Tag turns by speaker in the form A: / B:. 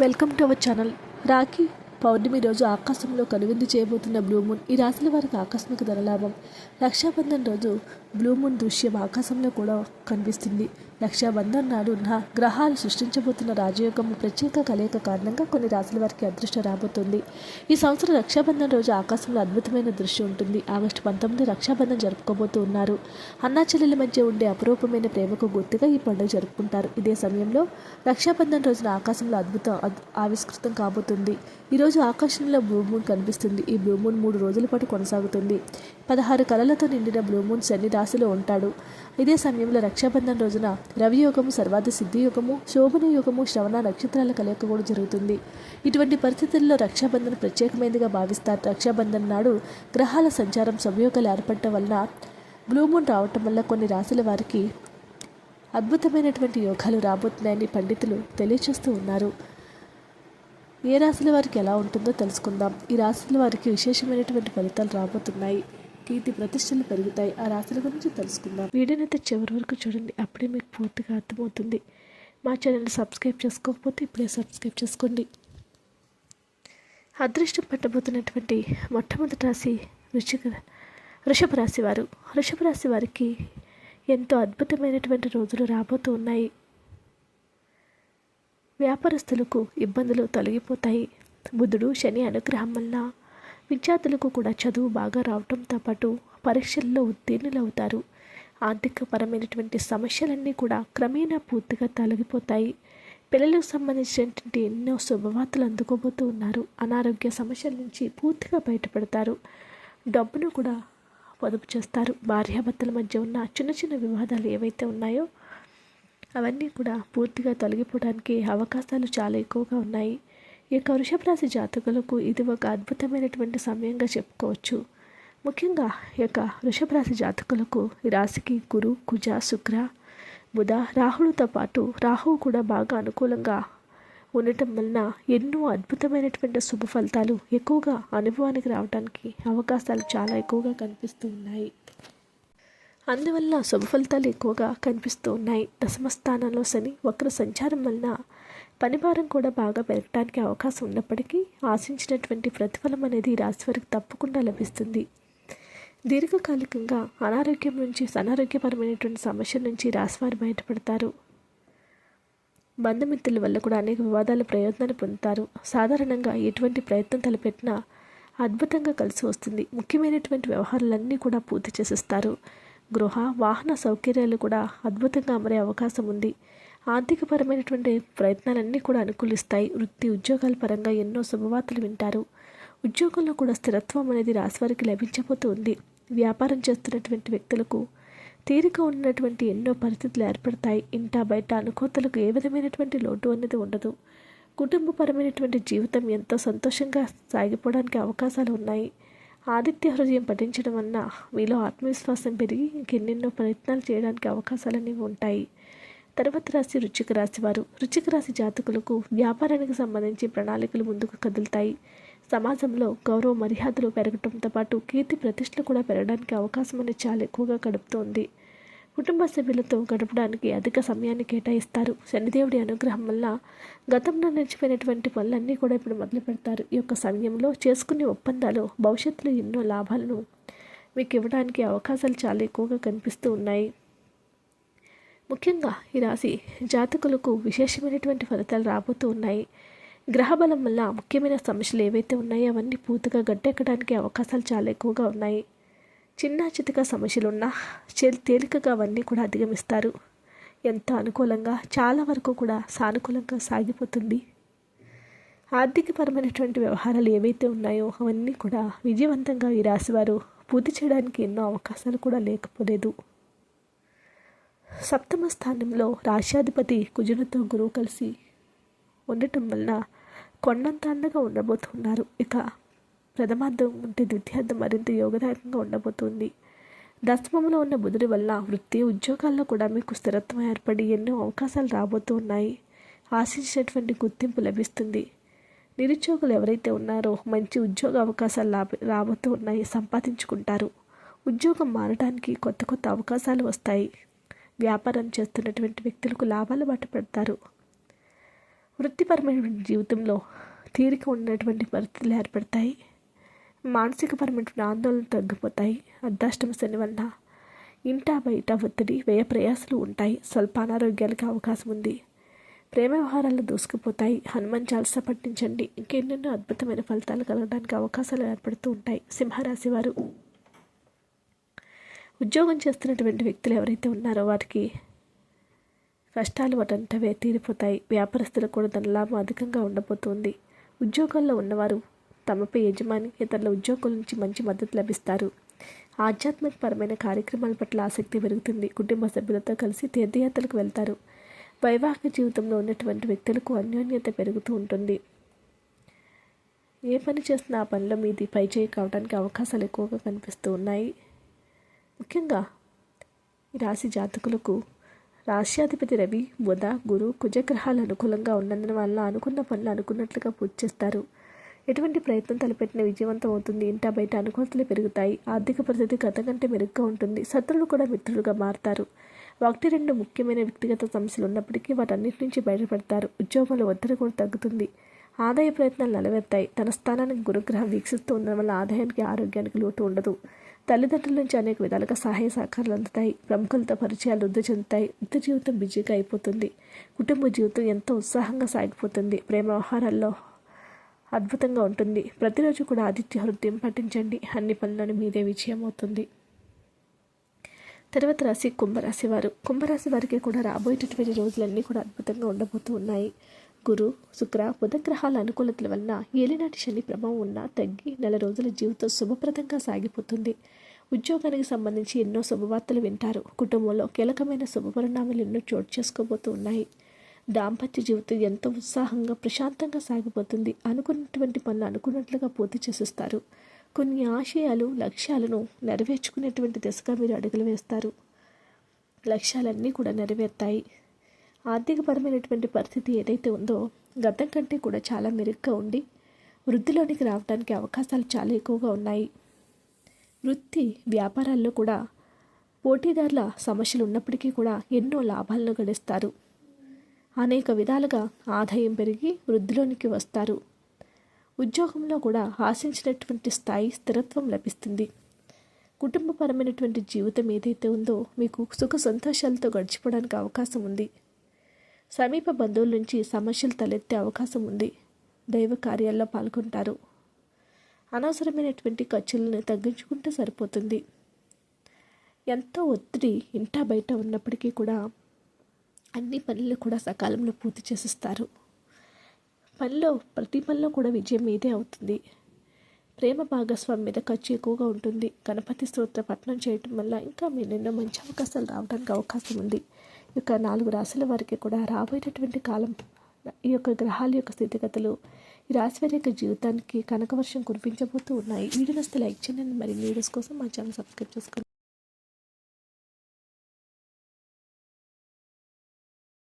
A: Welcome to our channel. Rakhi Pournami రోజు ఆకాశంలో కనువిందు చేయబోతున్న బ్లూమూన్ ఈ రాశుల వారికి ఆకస్మిక ధనలాభం. రక్షాబంధన్ రోజు బ్లూమూన్ దృశ్యం ఆకాశంలో కూడా కనిపిస్తుంది. రక్షాబంధన్ నాడు నా గ్రహాలు సృష్టించబోతున్న రాజయోగం ప్రత్యేక కలయిక కారణంగా కొన్ని రాశుల వారికి అదృష్టం రాబోతుంది. ఈ సంవత్సరం రక్షాబంధన్ రోజు ఆకాశంలో అద్భుతమైన దృశ్యం ఉంటుంది. ఆగస్టు పంతొమ్మిది రక్షాబంధన్ జరుపుకోబోతూ ఉన్నారు. అన్నాచెల్లెల మధ్య ఉండే అపురూపమైన ప్రేమకు గుర్తుగా ఈ పండుగ జరుపుకుంటారు. ఇదే సమయంలో రక్షాబంధన్ రోజున ఆకాశంలో అద్భుతం ఆవిష్కృతం కాబోతుంది. ఈరోజు ఆకాశంలో బ్లూమూన్ కనిపిస్తుంది. ఈ బ్లూ మూన్ మూడు రోజుల పాటు కొనసాగుతుంది. పదహారు కళలతో నిండిన బ్లూమూన్ శని రాశిలో ఉంటాడు. ఇదే సమయంలో రక్షాబంధన్ రోజున రవియోగము సర్వాధ సిద్ధి యోగము శోభన యోగము శ్రవణ నక్షత్రాల కలయిక కూడా జరుగుతుంది. ఇటువంటి పరిస్థితుల్లో రక్షాబంధన్ ప్రత్యేకమైనదిగా భావిస్తారు. రక్షాబంధన్ నాడు గ్రహాల సంచారం సంయోగాలు ఏర్పడటం వలన బ్లూమూన్ రావటం వల్ల కొన్ని రాశుల వారికి అద్భుతమైనటువంటి యోగాలు రాబోతున్నాయని పండితులు తెలియచేస్తూ ఉన్నారు. ఏ రాశుల వారికి ఎలా ఉంటుందో తెలుసుకుందాం. ఈ రాశుల వారికి విశేషమైనటువంటి ఫలితాలు రాబోతున్నాయి. కీర్తి ప్రతిష్టలు పెరుగుతాయి. ఆ రాశుల గురించి తెలుసుకుందాం. వీడియోనైతే చివరి వరకు చూడండి. అప్పుడే మీకు పూర్తిగా అర్థమవుతుంది. మా ఛానల్ సబ్స్క్రైబ్ చేసుకోకపోతే ఇప్పుడే సబ్స్క్రైబ్ చేసుకోండి. అదృష్టం పట్టబోతున్నటువంటి మొట్టమొదటి రాశి వృషిక వృషభ రాశి వారు. వృషభ రాశి వారికి ఎంతో అద్భుతమైనటువంటి రోజులు రాబోతూ ఉన్నాయి. వ్యాపారస్తులకు ఇబ్బందులు తొలగిపోతాయి. బుధుడు శని అనుగ్రహం వల్ల విద్యార్థులకు కూడా చదువు బాగా రావడంతో పాటు పరీక్షల్లో ఉత్తీర్ణులవుతారు. ఆర్థికపరమైనటువంటి సమస్యలన్నీ కూడా క్రమేణా పూర్తిగా తొలగిపోతాయి. పిల్లలకు సంబంధించినటువంటి ఎన్నో శుభవార్తలు అందుకోబోతూ ఉన్నారు. అనారోగ్య సమస్యల నుంచి పూర్తిగా బయటపడతారు. డబ్బును కూడా పొదుపు చేస్తారు. భార్యాభర్తల మధ్య ఉన్న చిన్న చిన్న వివాదాలు ఏవైతే ఉన్నాయో అవన్నీ కూడా పూర్తిగా తొలగిపోవడానికి అవకాశాలు చాలా ఎక్కువగా ఉన్నాయి. ఈ యొక్క వృషభ రాశి జాతకులకు ఇది ఒక అద్భుతమైనటువంటి సమయంగా చెప్పుకోవచ్చు. ముఖ్యంగా ఈ యొక్క వృషభ రాశి జాతకులకు ఈ రాశికి గురు కుజ శుక్ర బుధ రాహులతో పాటు రాహువు కూడా బాగా అనుకూలంగా ఉండటం వలన ఎన్నో అద్భుతమైనటువంటి శుభ ఫలితాలు ఎక్కువగా అనుభవానికి రావడానికి అవకాశాలు చాలా ఎక్కువగా కనిపిస్తూ ఉన్నాయి. అందువల్ల శుభ ఫలితాలు ఎక్కువగా కనిపిస్తూ ఉన్నాయి. దశమ స్థానంలో శని వక్ర సంచారం వలన పనిభారం కూడా బాగా పెరగడానికి అవకాశం ఉన్నప్పటికీ ఆశించినటువంటి ప్రతిఫలం అనేది రాశి వారికి తప్పకుండా లభిస్తుంది. దీర్ఘకాలికంగా అనారోగ్యం నుంచి అనారోగ్యపరమైనటువంటి సమస్యల నుంచి రాశివారు బయటపడతారు. బంధుమిత్రుల వల్ల కూడా అనేక వివాదాల ప్రయోజనాలు పొందుతారు. సాధారణంగా ఎటువంటి ప్రయత్నం తలపెట్టినా అద్భుతంగా కలిసి వస్తుంది. ముఖ్యమైనటువంటి వ్యవహారాలన్నీ కూడా పూర్తి చేసేస్తారు. గృహ వాహన సౌకర్యాలు కూడా అద్భుతంగా అమరే అవకాశం ఉంది. ఆర్థికపరమైనటువంటి ప్రయత్నాలన్నీ కూడా అనుకూలిస్తాయి. వృత్తి ఉద్యోగాల పరంగా ఎన్నో శుభవార్తలు వింటారు. ఉద్యోగంలో కూడా స్థిరత్వం అనేది రాశివారికి లభించబోతూ ఉంది. వ్యాపారం చేస్తున్నటువంటి వ్యక్తులకు తీరిక ఉన్నటువంటి ఎన్నో పరిస్థితులు ఏర్పడతాయి. ఇంటా బయట అనుకోతలకు ఏ విధమైనటువంటి లోటు అనేది ఉండదు. కుటుంబపరమైనటువంటి జీవితం ఎంతో సంతోషంగా సాగిపోవడానికి అవకాశాలు ఉన్నాయి. ఆదిత్య హృదయం పఠించడం వలన మీలో ఆత్మవిశ్వాసం పెరిగి ఇంకెన్నెన్నో ప్రయత్నాలు చేయడానికి అవకాశాలన్నీ ఉంటాయి. తర్వాత రాశి రుచిక రాశి వారు. రుచిక రాశి జాతకులకు వ్యాపారానికి సంబంధించి ప్రణాళికలు ముందుకు కదులుతాయి. సమాజంలో గౌరవ మర్యాదలు పెరగడంతో పాటు కీర్తి ప్రతిష్టలు కూడా పెరగడానికి అవకాశం అనేది చాలా ఎక్కువగా గడుపుతోంది కుటుంబ సభ్యులతో గడపడానికి అధిక సమయాన్ని కేటాయిస్తారు. శనిదేవుడి అనుగ్రహం వల్ల గతంలో నిలిచిపోయినటువంటి పనులన్నీ కూడా ఇప్పుడు మొదలు పెడతారు. ఈ యొక్క సమయంలో చేసుకునే ఒప్పందాలు భవిష్యత్తులో ఎన్నో లాభాలను మీకు ఇవ్వడానికి అవకాశాలు చాలా ఎక్కువగా కనిపిస్తూ ఉన్నాయి. ముఖ్యంగా ఈ రాశి జాతకులకు విశేషమైనటువంటి ఫలితాలు రాబోతూ ఉన్నాయి. గ్రహబలం వల్ల ముఖ్యమైన సమస్యలు ఏవైతే ఉన్నాయో అవన్నీ పూర్తిగా గట్టెక్కడానికి అవకాశాలు చాలా ఎక్కువగా ఉన్నాయి. చిన్న చితక సమస్యలు ఉన్నా చే- తేలికగా అవన్నీ కూడా అధిగమిస్తారు. ఎంతో అనుకూలంగా చాలా వరకు కూడా సానుకూలంగా సాగిపోతుంది. ఆర్థికపరమైనటువంటి వ్యవహారాలు ఏవైతే ఉన్నాయో అవన్నీ కూడా విజయవంతంగా ఈ రాశివారు పూర్తి చేయడానికి ఎన్నో అవకాశాలు కూడా లేకపోలేదు. సప్తమ స్థానంలో రాష్ట్రాధిపతి కుజునితో గురువు కలిసి ఉండటం వలన కొండంత అండగా ఉండబోతున్నారు. ఇక ప్రథమార్థం ఉంటే ద్వితీయార్థం మరింత యోగదాయకంగా ఉండబోతుంది. దశమంలో ఉన్న బుధుడి వల్ల వృత్తి ఉద్యోగాల్లో కూడా మీకు స్థిరత్వం ఏర్పడి ఎన్నో అవకాశాలు రాబోతూ ఉన్నాయి ఆశించినటువంటి గుర్తింపు లభిస్తుంది. నిరుద్యోగులు ఎవరైతే ఉన్నారో మంచి ఉద్యోగ అవకాశాలు లాభ రాబోతూ ఉన్నాయి సంపాదించుకుంటారు. ఉద్యోగం మారడానికి కొత్త కొత్త అవకాశాలు వస్తాయి. వ్యాపారం చేస్తున్నటువంటి వ్యక్తులకు లాభాలు బాట వృత్తిపరమైనటువంటి జీవితంలో తీరిక ఉన్నటువంటి పరిస్థితులు ఏర్పడతాయి. మానసికపరమైన ఆందోళనలు తగ్గిపోతాయి. అర్ధాష్టమ శని వలన ఇంట బయట ఒత్తిడి వ్యయ ప్రయాసాలు ఉంటాయి. స్వల్ప అనారోగ్యాలకు అవకాశం ఉంది. ప్రేమ వ్యవహారాలు దూసుకుపోతాయి. హనుమాన్ చాలస పట్టించండి ఇంకెన్నెన్నో అద్భుతమైన ఫలితాలు కలగడానికి అవకాశాలు ఏర్పడుతూ ఉంటాయి. సింహరాశి వారు. ఉద్యోగం చేస్తున్నటువంటి వ్యక్తులు ఎవరైతే ఉన్నారో వారికి కష్టాలు వాటంటవే తీరిపోతాయి. వ్యాపారస్తులకు కూడా ధనలాభం అధికంగా ఉండబోతుంది. ఉద్యోగాల్లో ఉన్నవారు తమపై యజమాని ఇతరుల ఉద్యోగుల నుంచి మంచి మద్దతు లభిస్తారు. ఆధ్యాత్మికపరమైన కార్యక్రమాల పట్ల ఆసక్తి పెరుగుతుంది. కుటుంబ సభ్యులతో కలిసి తీర్థయాత్రలకు వెళ్తారు. వైవాహిక జీవితంలో ఉన్నటువంటి వ్యక్తులకు అన్యోన్యత పెరుగుతూ ఉంటుంది. ఏ పని చేస్తున్నా ఆ పనిలో మీది పైచేయి కావడానికి అవకాశాలు ఎక్కువగా కనిపిస్తూ ఉన్నాయి. ముఖ్యంగా రాశి జాతకులకు రాశ్యాధిపతి రవి బుధ గురు కుజగ్రహాలు అనుకూలంగా ఉన్నందున వల్ల అనుకున్న పనులు అనుకున్నట్లుగా పూర్తి చేస్తారు. ఎటువంటి ప్రయత్నం తలపెట్టిన విజయవంతం అవుతుంది. ఇంటా బయట అనుకూలతలు పెరుగుతాయి. ఆర్థిక పరిస్థితి గత కంటే మెరుగ్గా ఉంటుంది. శత్రువులు కూడా మిత్రులుగా మారుతారు. ఒకటి రెండు ముఖ్యమైన వ్యక్తిగత సమస్యలు ఉన్నప్పటికీ వాటన్నిటి నుంచి బయటపడతారు. ఉద్యోగంలో ఒత్తిడి కూడా తగ్గుతుంది. ఆదాయ ప్రయత్నాలు నిలవేస్తాయి తన స్థానానికి గురుగ్రహం వీక్షిస్తూ ఉండడం వల్ల ఆదాయానికి ఆరోగ్యానికి లోటు ఉండదు. తల్లిదండ్రుల నుంచి అనేక విధాలుగా సహాయ సహకారాలు అందుతాయి. ప్రముఖులతో పరిచయాలు వృద్ధి చెందుతాయి. వృత్తి జీవితం బిజీగా అయిపోతుంది. కుటుంబ జీవితం ఎంతో ఉత్సాహంగా సాగిపోతుంది. ప్రేమ వ్యవహారాల్లో అద్భుతంగా ఉంటుంది. ప్రతిరోజు కూడా ఆదిత్య హృదయం పఠించండి. అన్ని పనులను మీదే విజయం అవుతుంది తర్వాత రాశి కుంభరాశి వారు. కుంభరాశి వారికి కూడా రాబోయేటటువంటి రోజులన్నీ కూడా అద్భుతంగా ఉండబోతూ ఉన్నాయి. గురు శుక్ర బుధగ్రహాల అనుకూలతల వలన ఏలినాటి శని ప్రభావం ఉన్నా తగ్గి నెల రోజుల జీవితం శుభప్రదంగా సాగిపోతుంది. ఉద్యోగానికి సంబంధించి ఎన్నో శుభవార్తలు వింటారు. కుటుంబంలో కీలకమైన శుభపరిణామాలు ఎన్నో చోటు చేసుకోబోతూ ఉన్నాయి. దాంపత్య జీవితం ఎంతో ఉత్సాహంగా ప్రశాంతంగా సాగిపోతుంది. అనుకున్నటువంటి పనులు అనుకున్నట్లుగా పూర్తి చేసేస్తారు. కొన్ని ఆశయాలు లక్ష్యాలను నెరవేర్చుకునేటువంటి దిశగా మీరు అడుగులు వేస్తారు. లక్ష్యాలన్నీ కూడా నెరవేరుతాయి. ఆర్థికపరమైనటువంటి పరిస్థితి ఏదైతే ఉందో గతం కంటే కూడా చాలా మెరుగ్గా ఉండి వృద్ధిలోనికి రావడానికి అవకాశాలు చాలా ఎక్కువగా ఉన్నాయి. వృత్తి వ్యాపారాల్లో కూడా పోటీదారుల సమస్యలు ఉన్నప్పటికీ కూడా ఎన్నో లాభాలను గడిస్తారు అనేక విధాలుగా ఆదాయం పెరిగి వృద్ధిలోనికి వస్తారు. ఉద్యోగంలో కూడా ఆశించినటువంటి స్థాయి స్థిరత్వం లభిస్తుంది. కుటుంబపరమైనటువంటి జీవితం ఏదైతే ఉందో మీకు సుఖ సంతోషాలతో గడిచిపోవడానికి అవకాశం ఉంది. సమీప బంధువుల నుంచి సమస్యలు తలెత్తే అవకాశం ఉంది. దైవ కార్యాల్లో పాల్గొంటారు. అనవసరమైనటువంటి ఖర్చులను తగ్గించుకుంటే సరిపోతుంది. ఎంతో ఒత్తిడి ఇంటా బయట ఉన్నప్పటికీ కూడా అన్ని పనులు కూడా సకాలంలో పూర్తి చేసిస్తారు. పనిలో ప్రతి పనిలో కూడా విజయం మీదే అవుతుంది. ప్రేమ భాగస్వామి మీద ఖర్చు ఎక్కువగా ఉంటుంది. గణపతి స్తోత్ర పఠనం చేయటం వల్ల ఇంకా మీరు ఎన్నో మంచి అవకాశాలు రావడానికి అవకాశం ఉంది. ఈ యొక్క నాలుగు రాశుల వారికి కూడా రాబోయేటటువంటి కాలం ఈ యొక్క గ్రహాల యొక్క స్థితిగతులు ఈ రాశి వారి యొక్క జీవితానికి కనకవర్షం కురిపించబోతూ ఉన్నాయి. వీడియోస్ లైక్ చేయండి. మరి వీడియోస్ కోసం మా ఛానల్ సబ్స్క్రైబ్ చేసుకోండి.